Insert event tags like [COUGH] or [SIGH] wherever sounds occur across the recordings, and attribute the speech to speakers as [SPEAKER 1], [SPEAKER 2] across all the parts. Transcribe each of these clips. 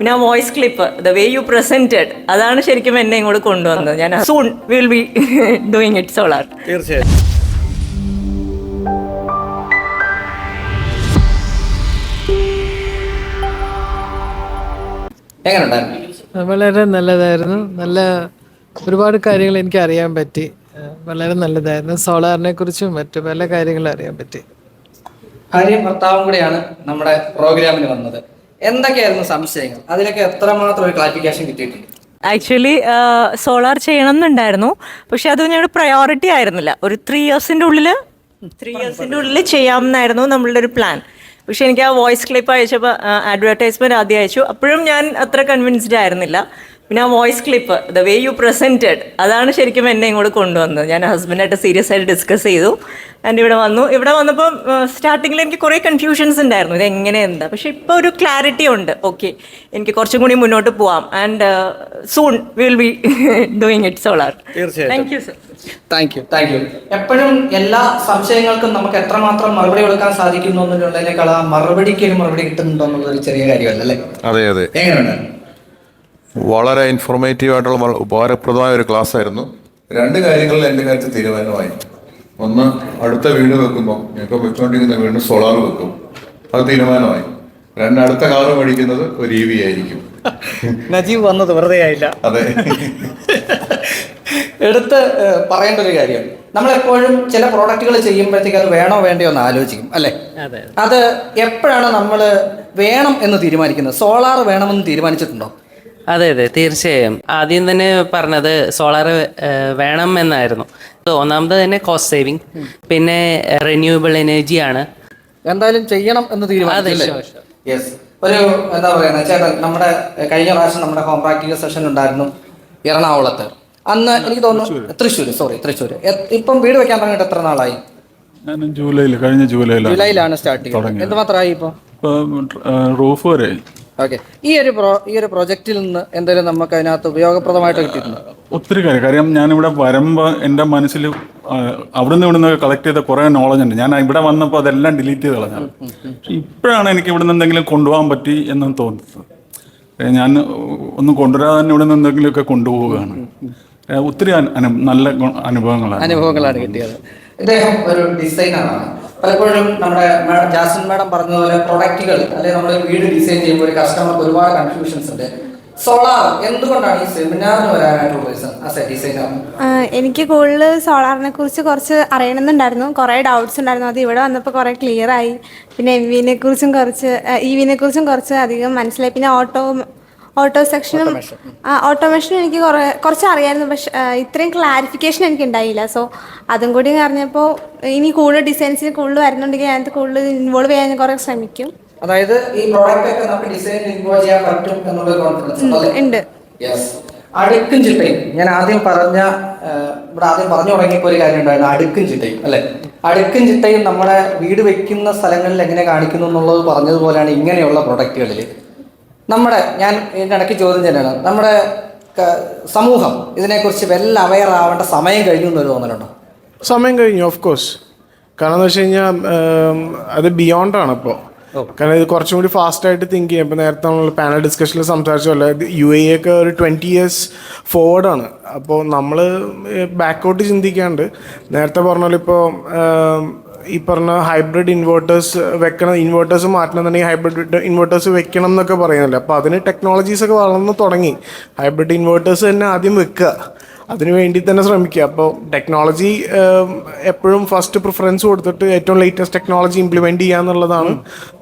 [SPEAKER 1] പിന്നെ ആ voice clip the way you presented അതാണ് ശരിക്കും എന്നെ ഇങ്ങോട്ട് കൊണ്ടുവന്നത്. ഞാൻ soon will be doing it solar
[SPEAKER 2] തീർച്ചയായും.
[SPEAKER 3] വളരെ നല്ലതായിരുന്നു. നല്ല ഒരുപാട് കാര്യങ്ങൾ എനിക്ക് അറിയാൻ പറ്റി. വളരെ നല്ലതായിരുന്നു. സോളാറിനെ കുറിച്ചും മറ്റു പല കാര്യങ്ങളും അറിയാൻ പറ്റി.
[SPEAKER 2] ഭാര്യയും ഭർത്താവും കൂടെയാണ് നമ്മുടെ പ്രോഗ്രാമിന് വന്നത്. എന്തൊക്കെയായിരുന്നു സംശയങ്ങൾ? അതിലൊക്കെ എത്രമാത്രം ഒരു ക്ലാരിഫിക്കേഷൻ കിട്ടിയിട്ടുണ്ട്?
[SPEAKER 1] ആക്ച്വലി സോളാർ ചെയ്യണം എന്നുണ്ടായിരുന്നു പക്ഷെ അത് ഞങ്ങളുടെ പ്രയോറിറ്റി ആയിരുന്നില്ല. ഒരു ത്രീ ഇയേഴ്സിന്റെ ഉള്ളിൽ ത്രീ ഇയേഴ്സിന്റെ ഉള്ളിൽ ചെയ്യാമെന്നായിരുന്നു നമ്മളുടെ ഒരു പ്ലാൻ പക്ഷെ എനിക്ക് ആ വോയിസ് ക്ലിപ്പ് അയച്ചപ്പോൾ അഡ്വർടൈസ്മെന്റ് ആദ്യം അയച്ചു. അപ്പോഴും ഞാൻ അത്ര കൺവിൻസ്ഡ് ആയിരുന്നില്ല. പിന്നെ ആ voice clip the way you presented അതാണ് ശരിക്കും എന്നെ ഇങ്ങോട്ട് കൊണ്ടുവന്നത്. ഞാൻ ഹസ്ബൻഡായിട്ട് സീരിയസ് ആയിട്ട് ഡിസ്കസ് ചെയ്തു. ആൻഡ് ഇവിടെ വന്നു. ഇവിടെ വന്നപ്പോൾ സ്റ്റാർട്ടിങ്ങിൽ എനിക്ക് കുറേ കൺഫ്യൂഷൻസ് ഉണ്ടായിരുന്നു. ഇത് എങ്ങനെ എന്താ? പക്ഷെ ഇപ്പോൾ ഒരു ക്ലാരിറ്റി ഉണ്ട്. ഓക്കെ എനിക്ക് കുറച്ചും കൂടി മുന്നോട്ട് പോവാം. And soon will be doing it solar. Thank you sir
[SPEAKER 2] thank you thank you എപ്പോഴും എല്ലാ സംശയങ്ങൾക്കും നമുക്ക് എത്രമാത്രം മറുപടി കൊടുക്കാൻ സാധിക്കുന്നു എന്നുള്ളതിനേക്കാൾ ആ മറുപടിക്ക് ഒരു മറുപടി കിട്ടുന്നുണ്ടോ എന്നുള്ളൊരു ചെറിയ കാര്യമല്ല അല്ലേ?
[SPEAKER 4] അതെ അതെ.
[SPEAKER 2] എങ്ങനെയുണ്ട്?
[SPEAKER 4] വളരെ ഇൻഫോർമേറ്റീവ് ആയിട്ടുള്ള ഉപകാരപ്രദമായ ഒരു ക്ലാസ് ആയിരുന്നു. രണ്ട് കാര്യങ്ങളിൽ എന്റെ കാര്യത്തിൽ തീരുമാനമായി. ഒന്ന് അടുത്ത വീട് വെക്കുമ്പോൾ ഞങ്ങൾക്ക് വെച്ചുകൊണ്ടിരിക്കുന്ന വീട് സോളാർ വെക്കും. അത് തീരുമാനമായി. രണ്ട് അടുത്ത കാറ് മേടിക്കുന്നത് ഒരു ഇ വി ആയിരിക്കും.
[SPEAKER 2] നജീബ് വന്നത് വെറുതെ ആയില്ല.
[SPEAKER 4] അതെ. [LAUGHS]
[SPEAKER 2] എടുത്ത് പറയേണ്ട ഒരു കാര്യം. നമ്മളെപ്പോഴും ചില പ്രോഡക്റ്റുകൾ ചെയ്യുമ്പോഴത്തേക്ക് അത് വേണോ വേണ്ടയോ എന്ന് ആലോചിക്കും അല്ലേ? അത് എപ്പോഴാണ് നമ്മൾ വേണം എന്ന് തീരുമാനിക്കുന്നത്? സോളാർ വേണമെന്ന് തീരുമാനിച്ചിട്ടുണ്ടോ?
[SPEAKER 5] അതെ അതെ തീർച്ചയായും. ആദ്യം തന്നെ പറഞ്ഞത് സോളാർ വേണം എന്നായിരുന്നു. So, ഒന്നാമത് തന്നെ കോസ്റ്റ് സേവിങ് പിന്നെ റിന്യൂവബിൾ ആണ്.
[SPEAKER 2] എന്തായാലും ചെയ്യണം എന്ന് തീരുമാനിച്ചു ഒരു എന്താ പറയുക ചേട്ടൻ നമ്മുടെ കഴിഞ്ഞ പ്രാവശ്യം നമ്മുടെ ഹോം പ്രാക്ടിക്കൽ സെഷൻ ഉണ്ടായിരുന്നു എറണാകുളത്ത്. അന്ന് എനിക്ക് തോന്നുന്നു തൃശ്ശൂർ സോറി തൃശ്ശൂർ ഇപ്പം വീട് വെക്കാൻ തുടങ്ങിയിട്ട് എത്ര നാളായി?
[SPEAKER 6] ജൂലൈയിൽ കഴിഞ്ഞ ജൂലൈയിലാണ്
[SPEAKER 2] ജൂലൈയിലാണ് സ്റ്റാർട്ട് ചെയ്യുന്നത് എന്ത് മാത്രമായി
[SPEAKER 6] ഇപ്പൊ റൂഫ് വരെ
[SPEAKER 2] ഓക്കെ ഈ ഒരു പ്രോ ഈ ഒരു പ്രൊജക്റ്റിൽ നിന്ന് എന്തെങ്കിലും നമുക്ക് അതിനകത്ത് ഉപയോഗപ്രദമായിട്ട് കിട്ടിയിട്ടുണ്ട്?
[SPEAKER 6] ഒത്തിരി കാര്യം. കാര്യം ഞാനിവിടെ വരുമ്പോൾ എന്റെ മനസ്സിൽ അവിടെ നിന്ന് ഇവിടെ നിന്ന് കളക്ട് ചെയ്ത കുറേ നോളജ് ഉണ്ട്. ഞാൻ ഇവിടെ വന്നപ്പോൾ അതെല്ലാം ഡിലീറ്റ് ചെയ്ത് കളഞ്ഞാണ് പക്ഷെ ഇപ്പോഴാണ് എനിക്ക് ഇവിടെ നിന്ന് എന്തെങ്കിലും കൊണ്ടുപോകാൻ പറ്റി എന്ന് തോന്നുന്നത്. ഞാൻ ഒന്നും കൊണ്ടുവരാതെ തന്നെ ഇവിടെ നിന്ന് എന്തെങ്കിലുമൊക്കെ കൊണ്ടുപോവുകയാണ്. ഒത്തിരി നല്ല അനുഭവങ്ങളാണ്.
[SPEAKER 2] അനുഭവങ്ങളാണ് കിട്ടിയത്. ഇദ്ദേഹം ഒരു ഡിസൈനറാണ് പലപ്പോഴും നമ്മുടെ ജാസ്മിൻ മാഡം പറഞ്ഞതുപോലെ പ്രൊഡക്റ്റുകൾ അല്ലെങ്കിൽ നമ്മൾ വീട് ഡിസൈൻ ചെയ്യുമ്പോൾ ഒരു കസ്റ്റമർക്ക് ഒരുപാട് കൺഫ്യൂഷൻസ് ഉണ്ട്. സോളാർ എന്തുകൊണ്ടാണ് ഈ
[SPEAKER 7] എനിക്ക് കൂടുതൽ സോളാറിനെ കുറിച്ച് കുറച്ച് അറിയണമെന്നുണ്ടായിരുന്നു. കുറേ ഡൗട്ട്സ് ഉണ്ടായിരുന്നു. അത് ഇവിടെ വന്നപ്പോൾ കുറേ ക്ലിയർ ആയി. പിന്നെ എം വിനെ കുറിച്ചും കുറച്ച് ഇ വിനെ കുറിച്ചും കുറച്ച് അധികം മനസ്സിലായി. പിന്നെ ഓട്ടോ ഓട്ടോ സെക്ഷനും ഓട്ടോമേഷനും എനിക്ക് കുറേ കുറച്ച് അറിയായിരുന്നു പക്ഷെ ഇത്രയും ക്ലാരിഫിക്കേഷൻ എനിക്ക് ഉണ്ടായില്ല. സോ അതും കൂടി അറിഞ്ഞപ്പോൾ ഇനി കൂടുതൽ ഡിസൈൻസിന് കൂടുതൽ വരുന്നുണ്ടെങ്കിൽ അതിനകത്ത് കൂടുതൽ ഇൻവോൾവ് ചെയ്യാൻ കുറെ ശ്രമിക്കും.
[SPEAKER 2] അതായത് ഈ പ്രോഡക്റ്റ് ഒക്കെ നമുക്ക് ഡിസൈൻ ഇൻവോൾവ് ചെയ്യാൻ പറ്റും എന്നുള്ള കോൺഫിഡൻസ്
[SPEAKER 7] ഉണ്ട്.
[SPEAKER 2] അടുക്കും ചിട്ടയും. ഞാൻ ആദ്യം പറഞ്ഞ ഇവിടെ ആദ്യം പറഞ്ഞു തുടങ്ങിയപ്പോൾ ഒരു കാര്യം ഉണ്ടായിരുന്നു. അടുക്കും ചിട്ടയും അല്ലെ? അടുക്കും ചിട്ടയും നമ്മുടെ വീട് വെക്കുന്ന സ്ഥലങ്ങളിൽ എങ്ങനെ കാണിക്കുന്നു എന്നുള്ളത് പറഞ്ഞതുപോലെയാണ് ഇങ്ങനെയുള്ള പ്രൊഡക്റ്റുകളിൽ നമ്മുടെ ഞാൻ ഇതിനിടയ്ക്ക് ചോദ്യം തന്നെയാണ് നമ്മുടെ സമൂഹം ഇതിനെക്കുറിച്ച് വെൽ അവയർ ആവേണ്ട സമയം കഴിഞ്ഞു എന്നൊരു തോന്നലുണ്ടോ?
[SPEAKER 8] സമയം കഴിഞ്ഞു ഓഫ് കോഴ്സ് കാരണം എന്ന് വെച്ച് കഴിഞ്ഞാൽ അത് ബിയോണ്ടാണ് ആണ് ഇപ്പോൾ കാരണം ഇത് കുറച്ചും കൂടി ഫാസ്റ്റ് ആയിട്ട് തിങ്ക് ചെയ്യാം. ഇപ്പോൾ നേരത്തെ നമ്മൾ പാനൽ ഡിസ്കഷനിൽ സംസാരിച്ച പോലെ യു എ ഒക്കെ ഒരു ട്വന്റി ഇയേഴ്സ് ഫോർവേഡാണ് അപ്പോൾ നമ്മൾ ബാക്കോട്ട് ചിന്തിക്കാണ്ട് നേരത്തെ പറഞ്ഞ പോലെ ഇപ്പോൾ ഈ പറഞ്ഞ ഹൈബ്രിഡ് ഇൻവേർട്ടേഴ്സ് വെക്കണം ഇൻവേർട്ടേഴ്സ് മാറ്റണമെന്നുണ്ടെങ്കിൽ ഹൈബ്രിഡ് ഇൻവേർട്ടേഴ്സ് വെക്കണം എന്നൊക്കെ പറയുന്നില്ല അപ്പോൾ അതിന് ടെക്നോളജീസ് ഒക്കെ വളർന്നു തുടങ്ങി. ഹൈബ്രിഡ് ഇൻവേർട്ടേഴ്സ് തന്നെ ആദ്യം വെക്കുക. അതിനു വേണ്ടി തന്നെ ശ്രമിക്കുക. അപ്പോൾ ടെക്നോളജി എപ്പോഴും ഫസ്റ്റ് പ്രിഫറൻസ് കൊടുത്തിട്ട് ഏറ്റവും ലേറ്റസ്റ്റ് ടെക്നോളജി ഇംപ്ലിമെന്റ് ചെയ്യുക എന്നുള്ളതാണ്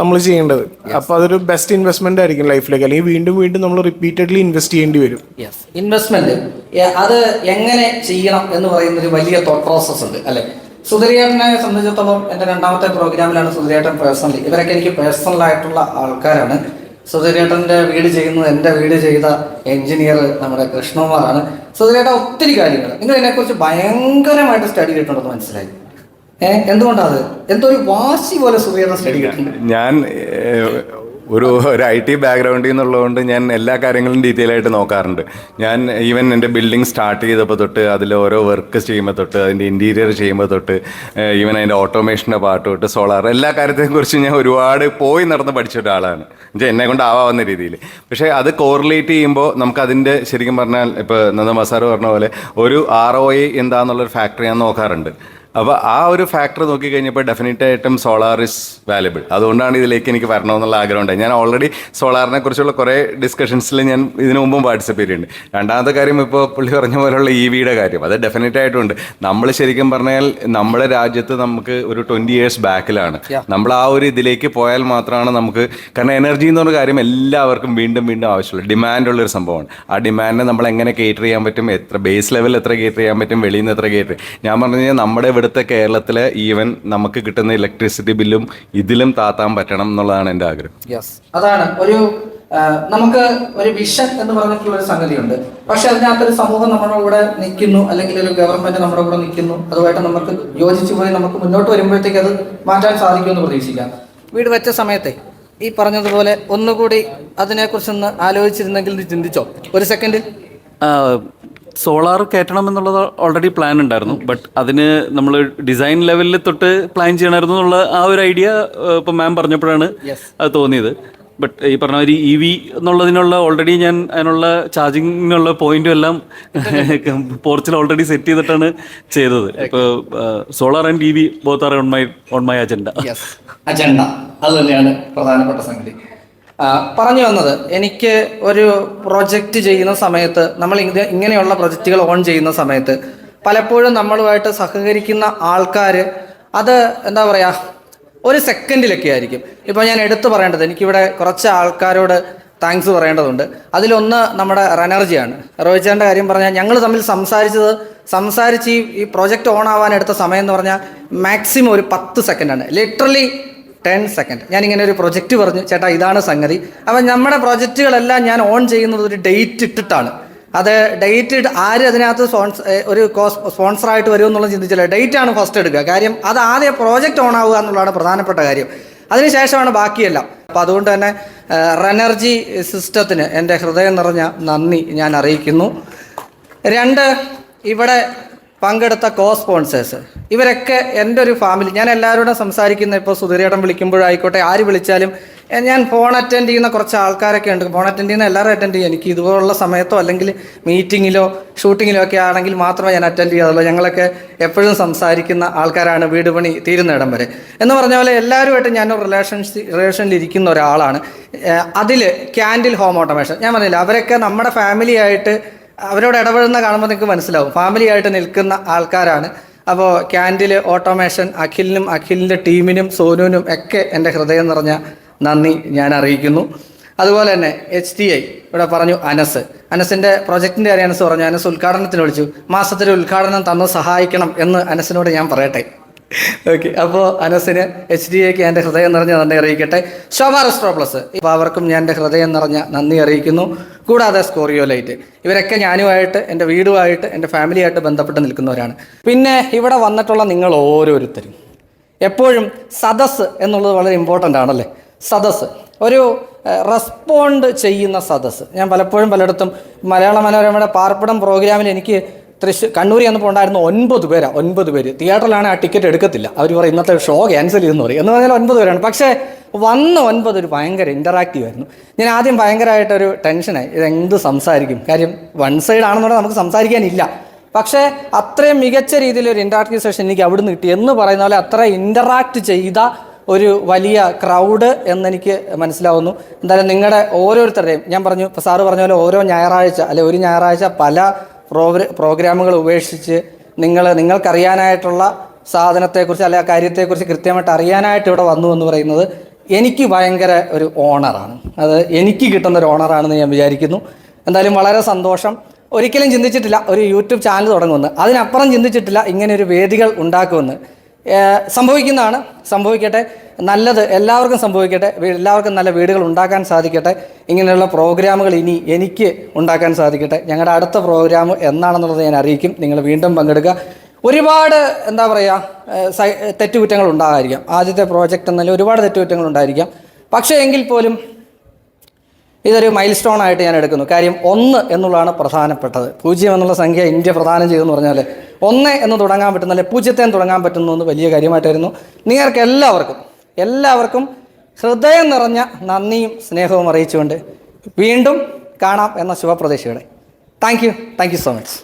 [SPEAKER 8] നമ്മൾ ചെയ്യേണ്ടത്. അപ്പോൾ അതൊരു ബെസ്റ്റ് ഇൻവെസ്റ്റ്മെന്റ് ആയിരിക്കും ലൈഫിലേക്ക് അല്ലെങ്കിൽ വീണ്ടും വീണ്ടും നമ്മൾ റിപ്പീറ്റഡ്ലി ഇൻവെസ്റ്റ് ചെയ്യേണ്ടി വരും.
[SPEAKER 2] ഇൻവെസ്റ്റ്മെന്റ് അത് എങ്ങനെ ചെയ്യണം എന്ന് പറയുന്ന ഒരു വലിയ തോട്ട് പ്രോസസ് ഉണ്ട് അല്ലെ? സുധരിയേട്ടനെ സംബന്ധിച്ചിടത്തോളം എന്റെ രണ്ടാമത്തെ പ്രോഗ്രാമിലാണ് സുധരിയേട്ടൻ പേഴ്സണലി ഇവരൊക്കെ എനിക്ക് പേഴ്സണൽ ആയിട്ടുള്ള ആൾക്കാരാണ്. സുധരിയേട്ടന്റെ വീട് ചെയ്യുന്നത് എന്റെ വീട് ചെയ്ത എഞ്ചിനീയർ നമ്മുടെ കൃഷ്ണകുമാറാണ്. സുധരിയേട്ടൻ ഒത്തിരി കാര്യങ്ങൾ. നിങ്ങൾ ഇതിനെക്കുറിച്ച് ഭയങ്കരമായിട്ട് സ്റ്റഡി ചെയ്തിട്ടുണ്ടെന്ന് മനസ്സിലായി. ഏഹ് എന്തുകൊണ്ടാണ് അത്? എന്തോ ഒരു വാശി പോലെ സുധരിയേട്ടൻ സ്റ്റഡി ചെയ്തിട്ടുണ്ട്.
[SPEAKER 4] ഞാൻ
[SPEAKER 9] ഒരു ഒരു ഐ ടി ബാക്ക്ഗ്രൗണ്ടിൽ നിന്നുള്ളതുകൊണ്ട് ഞാൻ എല്ലാ കാര്യങ്ങളും ഡീറ്റെയിൽ ആയിട്ട് നോക്കാറുണ്ട്. ഞാൻ ഈവൻ എന്റെ ബിൽഡിംഗ് സ്റ്റാർട്ട് ചെയ്തപ്പോൾ തൊട്ട് അതിൽ ഓരോ വർക്ക് ചെയ്യുമ്പോൾ തൊട്ട് അതിന്റെ ഇന്റീരിയർ ചെയ്യുമ്പോൾ തൊട്ട് ഈവൻ അതിന്റെ ഓട്ടോമേഷന്റെ പാട്ട് തൊട്ട് സോളാർ എല്ലാ കാര്യത്തെയും കുറിച്ച് ഞാൻ ഒരുപാട് പോയി നടന്ന് പഠിച്ച ഒരാളാണ്. എന്നുവെച്ചാൽ എന്നെ കൊണ്ട് ആവാവുന്ന രീതിയിൽ. പക്ഷേ അത് കോറിലേറ്റ് ചെയ്യുമ്പോൾ നമുക്ക് അതിന്റെ ശരിക്കും പറഞ്ഞാൽ ഇപ്പോൾ നന്ദ മസാറ് പറഞ്ഞ പോലെ ഒരു ആർ ഒ എ ഫാക്ടറി ഞാൻ നോക്കാറുണ്ട്. അപ്പോൾ ആ ഒരു ഫാക്ടർ നോക്കിക്കഴിഞ്ഞപ്പോൾ ഡെഫിനറ്റ് ആയിട്ടും സോളാർ ഇസ് വാല്യബിൾ അതുകൊണ്ടാണ് ഇതിലേക്ക് എനിക്ക് വരണമെന്നുള്ള ആഗ്രഹം ഉണ്ട് ഞാൻ ഓൾറെഡി സോളാറിനെ കുറിച്ചുള്ള കുറേ ഡിസ്കഷൻസിൽ ഞാൻ ഇതിനു മുമ്പും പാർട്ടിസിപ്പേറ്റ് ചെയ്യുന്നുണ്ട് രണ്ടാമത്തെ കാര്യം ഇപ്പോൾ പുള്ളി പറഞ്ഞ പോലെയുള്ള ഇ വിയുടെ കാര്യം. അത് ഡെഫിനറ്റ് ആയിട്ടുണ്ട്. നമ്മൾ ശരിക്കും പറഞ്ഞാൽ നമ്മുടെ രാജ്യത്ത് നമുക്ക് ഒരു ട്വന്റി ഇയേഴ്സ് ബാക്കിലാണ് നമ്മൾ ആ ഒരു ഇതിലേക്ക് പോയാൽ മാത്രമാണ് നമുക്ക് കാരണം എനർജി എന്ന് പറഞ്ഞ കാര്യം എല്ലാവർക്കും വീണ്ടും വീണ്ടും ആവശ്യമുള്ള ഡിമാൻഡ് ഉള്ള ഒരു സംഭവമാണ്. ആ ഡിമാൻഡിനെ നമ്മൾ എങ്ങനെ കേറ്റർ ചെയ്യാൻ പറ്റും? എത്ര ബേസ് ലെവൽ എത്ര കേറ്റർ ചെയ്യാൻ പറ്റും? വെളിയിൽ നിന്ന് എത്ര കേറ്റർ ഞാൻ പറഞ്ഞു കഴിഞ്ഞാൽ നമ്മുടെ ഇവിടുത്തെ കേരളത്തിലെ ഈവൻ നമുക്ക് കിട്ടുന്ന ഇലക്ട്രിസിറ്റി ബില്ലും ഇതിലും താത്താൻ പറ്റണം എന്നുള്ളതാണ് എന്റെ ആഗ്രഹം.
[SPEAKER 2] യെസ് അതാണ്. ഒരു നമുക്ക് ഒരു വിഷൻ എന്ന് പറഞ്ഞിട്ടുള്ള ഒരു സംഗതിയുണ്ട്. പക്ഷെ അതിനകത്തൊരു സമൂഹം നമ്മുടെ കൂടെ നിൽക്കുന്നു അല്ലെങ്കിൽ ഒരു ഗവൺമെന്റ് നമ്മുടെ കൂടെ നിൽക്കുന്നു. അതുമായിട്ട് നമുക്ക് യോജിച്ചു പോയി നമുക്ക് മുന്നോട്ട് വരുമ്പോഴത്തേക്ക് അത് മാറ്റാൻ സാധിക്കുമെന്ന് പ്രതീക്ഷിക്കാം. വീട് വെച്ച സമയത്തെ ഈ പറഞ്ഞതുപോലെ ഒന്നുകൂടി അതിനെക്കുറിച്ചൊന്ന് ആലോചിച്ചിരുന്നെങ്കിൽ ഇത് ചിന്തിച്ചോ? ഒരു സെക്കൻഡ്
[SPEAKER 10] സോളാർ കയറ്റണം എന്നുള്ളത് ഓൾറെഡി പ്ലാൻ ഉണ്ടായിരുന്നു. ബട്ട് അതിന് നമ്മൾ ഡിസൈൻ ലെവലിൽ തൊട്ട് പ്ലാൻ ചെയ്യണമായിരുന്നു എന്നുള്ള ആ ഒരു ഐഡിയ ഇപ്പം മാം പറഞ്ഞപ്പോഴാണ് അത് തോന്നിയത്. ബട്ട് ഈ പറഞ്ഞ ഒരു ഇ വി എന്നുള്ളതിനുള്ള ഓൾറെഡി ഞാൻ അതിനുള്ള ചാർജിങ്ങിനുള്ള പോയിന്റും എല്ലാം പോർച്ചിൽ ഓൾറെഡി സെറ്റ് ചെയ്തിട്ടാണ് ചെയ്തത്. ഇപ്പോൾ solar and E V both are on my on my agenda
[SPEAKER 2] agenda അത് തന്നെയാണ് പ്രധാനപ്പെട്ട സംഗതി. പറഞ്ഞു വന്നത് എനിക്ക് ഒരു പ്രൊജക്റ്റ് ചെയ്യുന്ന സമയത്ത് നമ്മൾ ഇങ്ങനെയുള്ള പ്രൊജക്റ്റുകൾ ഓൺ ചെയ്യുന്ന സമയത്ത് പലപ്പോഴും നമ്മളുമായിട്ട് സഹകരിക്കുന്ന ആൾക്കാർ അത് എന്താ പറയുക ഒരു സെക്കൻഡിലൊക്കെ ആയിരിക്കും. ഇപ്പോൾ ഞാൻ എടുത്തു പറയേണ്ടത് എനിക്കിവിടെ കുറച്ച് ആൾക്കാരോട് താങ്ക്സ് പറയേണ്ടതുണ്ട്. അതിലൊന്ന് നമ്മുടെ റെനർജിയാണ്. റോഹിച്ചാന്റെ കാര്യം പറഞ്ഞാൽ ഞങ്ങൾ തമ്മിൽ സംസാരിച്ചത് സംസാരിച്ച് ഈ പ്രൊജക്റ്റ് ഓൺ ആവാൻ എടുത്ത സമയം എന്ന് പറഞ്ഞാൽ മാക്സിമം ഒരു പത്ത് സെക്കൻഡാണ്. Literally ten second. ഞാൻ ഇങ്ങനെ ഒരു പ്രൊജക്റ്റ് പറഞ്ഞു ചേട്ടാ ഇതാണ് സംഗതി. അപ്പം നമ്മുടെ പ്രൊജക്റ്റുകളെല്ലാം ഞാൻ ഓൺ ചെയ്യുന്നത് ഒരു ഡേറ്റ് ഇട്ടിട്ടാണ്. അത് ഡേറ്റ് ആര് അതിനകത്ത് സ്പോൺസ് ഒരു സ്പോൺസറായിട്ട് വരും എന്നുള്ളത് ചിന്തിച്ചില്ല ഡേറ്റ് ആണ് ഫസ്റ്റ് എടുക്കുക. കാര്യം അത് ആദ്യം പ്രോജക്റ്റ് ഓൺ ആവുക എന്നുള്ളതാണ് പ്രധാനപ്പെട്ട കാര്യം. അതിനുശേഷമാണ് ബാക്കിയെല്ലാം. അപ്പം അതുകൊണ്ട് തന്നെ റെനർജി സിസ്റ്റത്തിന് എന്റെ ഹൃദയം നിറഞ്ഞ നന്ദി ഞാൻ അറിയിക്കുന്നു. രണ്ട് ഇവിടെ പങ്കെടുത്ത കോ സ്പോൺസേഴ്സ് ഇവരൊക്കെ എന്റെ ഒരു ഫാമിലി ഞാൻ എല്ലാവരോടും സംസാരിക്കുന്ന ഇപ്പോൾ സുധീരേട്ടൻ വിളിക്കുമ്പോഴായിക്കോട്ടെ ആര് വിളിച്ചാലും ഞാൻ ഫോൺ അറ്റൻഡ് ചെയ്യുന്ന കുറച്ച് ആൾക്കാരൊക്കെ ഉണ്ട്. ഫോൺ അറ്റൻഡ് ചെയ്യുന്ന എല്ലാവരും അറ്റൻഡ് ചെയ്യും. എനിക്ക് ഇതുപോലുള്ള സമയത്തോ അല്ലെങ്കിൽ മീറ്റിങ്ങിലോ ഷൂട്ടിങ്ങിലോ ഒക്കെ ആണെങ്കിൽ മാത്രമേ ഞാൻ അറ്റൻഡ് ചെയ്യാറുള്ളൂ. ഞങ്ങളൊക്കെ എപ്പോഴും സംസാരിക്കുന്ന ആൾക്കാരാണ് വീട് പണി തീരുന്ന ഇടം വരെ. എന്ന് പറഞ്ഞ പോലെ എല്ലാവരുമായിട്ട് ഞാൻ റിലേഷൻസ് റിലേഷനിൽ ഇരിക്കുന്ന ഒരാളാണ്. അതിൽ ക്യാൻഡിൽ ഹോം ഓട്ടോമേഷൻ ഞാൻ പറഞ്ഞില്ല അവരൊക്കെ നമ്മുടെ ഫാമിലി ആയിട്ട് അവരോട് ഇടപെടുന്ന കാണുമ്പോൾ നിങ്ങൾക്ക് മനസ്സിലാവും. ഫാമിലി ആയിട്ട് നിൽക്കുന്ന ആൾക്കാരാണ്. അപ്പോൾ ക്യാൻഡിൽ ഓട്ടോമേഷൻ അഖിലിനും അഖിലിന്റെ ടീമിനും സോനുവിനും ഒക്കെ എന്റെ ഹൃദയം നിറഞ്ഞ നന്ദി ഞാൻ അറിയിക്കുന്നു. അതുപോലെ തന്നെ എച്ച് ടി ഐ ഇവിടെ പറഞ്ഞു അനസ്. അനസിന്റെ പ്രൊജക്റ്റിന്റെ കാര്യം അനസ് പറഞ്ഞു. അനസ് ഉദ്ഘാടനത്തിന് വിളിച്ചു. മാസത്തിൽ ഉദ്ഘാടനം തന്ന് സഹായിക്കണം എന്ന് അനസിനോട് ഞാൻ പറയട്ടെ. ഓക്കെ അപ്പോൾ അനസിന് എച്ച് ഡി എക്ക് എന്റെ ഹൃദയം നിറഞ്ഞ നന്ദി അറിയിക്കട്ടെ. ശോഭ റെസ്ട്രോ പ്ലസ് ഇപ്പോൾ അവർക്കും ഞാൻ എന്റെ ഹൃദയം നിറഞ്ഞ നന്ദി അറിയിക്കുന്നു. കൂടാതെ സ്കോറിയോ ലൈറ്റ് ഇവരൊക്കെ ഞാനുമായിട്ട് എന്റെ വീടുമായിട്ട് എന്റെ ഫാമിലിയായിട്ട് ബന്ധപ്പെട്ട് നിൽക്കുന്നവരാണ്. പിന്നെ ഇവിടെ വന്നിട്ടുള്ള നിങ്ങൾ ഓരോരുത്തരും. എപ്പോഴും സദസ് എന്നുള്ളത് വളരെ ഇമ്പോർട്ടന്റ് ആണല്ലേ? സദസ്. ഒരു റെസ്പോണ്ട് ചെയ്യുന്ന സദസ്. ഞാൻ പലപ്പോഴും പലയിടത്തും മലയാള മനോരമയുടെ പാർപ്പിടം പ്രോഗ്രാമിൽ എനിക്ക് തൃശ്ശൂർ കണ്ണൂരിൽ വന്നപ്പോൾ ഉണ്ടായിരുന്ന ഒൻപത് പേരാ ഒൻപത് പേര്. തിയേറ്ററിലാണ് ആ ടിക്കറ്റ് എടുക്കത്തില്ല. അവർ പറയും ഇന്നത്തെ ഷോ ക്യാൻസൽ ചെയ്തെന്ന് പറയും. എന്ന് പറഞ്ഞാൽ ഒൻപത് പേരാണ്. പക്ഷേ വന്ന ഒൻപത് ഒരു ഭയങ്കര ഇന്ററാക്റ്റീവ് ആയിരുന്നു. ഞാൻ ആദ്യം ഭയങ്കരമായിട്ടൊരു ടെൻഷനായി ഇത് എന്ത് സംസാരിക്കും? കാര്യം വൺ സൈഡ് ആണെന്നുണ്ടെങ്കിൽ നമുക്ക് സംസാരിക്കാനില്ല. പക്ഷേ അത്രയും മികച്ച രീതിയിൽ ഒരു ഇന്ററാക്റ്റീവ് സെഷൻ എനിക്ക് അവിടുന്ന് കിട്ടി. എന്ന് പറയുന്ന പോലെ അത്ര ഇന്ററാക്ട് ചെയ്ത ഒരു വലിയ ക്രൗഡ് എന്നെനിക്ക് മനസ്സിലാവുന്നു. എന്തായാലും നിങ്ങളുടെ ഓരോരുത്തരുടെയും ഞാൻ പറഞ്ഞു ഇപ്പോൾ സാറ് പറഞ്ഞ പോലെ ഓരോ ഞായറാഴ്ച അല്ലെ ഒരു ഞായറാഴ്ച പല പ്രോഗ്രാമുകൾ ഉപേക്ഷിച്ച് നിങ്ങൾ നിങ്ങൾക്കറിയാനായിട്ടുള്ള സാധനത്തെക്കുറിച്ച് അല്ലെ ആ കാര്യത്തെക്കുറിച്ച് കൃത്യമായിട്ട് അറിയാനായിട്ട് ഇവിടെ വന്നു എന്ന് പറയുന്നത് എനിക്ക് ഭയങ്കര ഒരു ഓണറാണ്. അത് എനിക്ക് കിട്ടുന്ന ഒരു ഓണറാണെന്ന് ഞാൻ വിചാരിക്കുന്നു. എന്തായാലും വളരെ സന്തോഷം. ഒരിക്കലും ചിന്തിച്ചിട്ടില്ല. ഒരു യൂട്യൂബ് ചാനൽ തുടങ്ങുമെന്ന്. അതിനപ്പുറം ചിന്തിച്ചിട്ടില്ല ഇങ്ങനെ ഒരു വേദികൾ ഉണ്ടാക്കുമെന്ന്. സംഭവിക്കുന്നതാണ്. സംഭവിക്കട്ടെ. നല്ലത് എല്ലാവർക്കും സംഭവിക്കട്ടെ. എല്ലാവർക്കും നല്ല വീടുകൾ ഉണ്ടാക്കാൻ സാധിക്കട്ടെ. ഇങ്ങനെയുള്ള പ്രോഗ്രാമുകൾ ഇനി എനിക്ക് ഉണ്ടാക്കാൻ സാധിക്കട്ടെ. ഞങ്ങളുടെ അടുത്ത പ്രോഗ്രാം എന്നാണെന്നുള്ളത് ഞാൻ അറിയിക്കും. നിങ്ങൾ വീണ്ടും പങ്കെടുക്കുക. ഒരുപാട് എന്താ പറയുക സൈ- തെറ്റുകുറ്റങ്ങൾ ഉണ്ടാകാതിരിക്കാം. ആദ്യത്തെ പ്രോജക്റ്റ് എന്നാലും ഒരുപാട് തെറ്റുകുറ്റങ്ങൾ ഉണ്ടായിരിക്കാം. പക്ഷേ എങ്കിൽ പോലും ഇതൊരു മൈൽ സ്റ്റോൺ ആയിട്ട് ഞാൻ എടുക്കുന്നു. കാര്യം ഒന്ന് എന്നുള്ളതാണ് പ്രധാനപ്പെട്ടത്. പൂജ്യം എന്നുള്ള സംഖ്യ ഇന്ത്യ പ്രധാനം ചെയ്തെന്ന് പറഞ്ഞാൽ ഒന്ന് എന്ന് തുടങ്ങാൻ പറ്റുന്ന അല്ലെ പൂജ്യത്തെ തുടങ്ങാൻ പറ്റുന്നു എന്ന് വലിയ കാര്യമായിട്ടായിരുന്നു. നിങ്ങൾക്ക് എല്ലാവർക്കും എല്ലാവർക്കും ഹൃദയം നിറഞ്ഞ നന്ദിയും സ്നേഹവും അറിയിച്ചുകൊണ്ട് വീണ്ടും കാണാം എന്ന ശുഭപ്രതീക്ഷയോടെ. Thank you thank you so much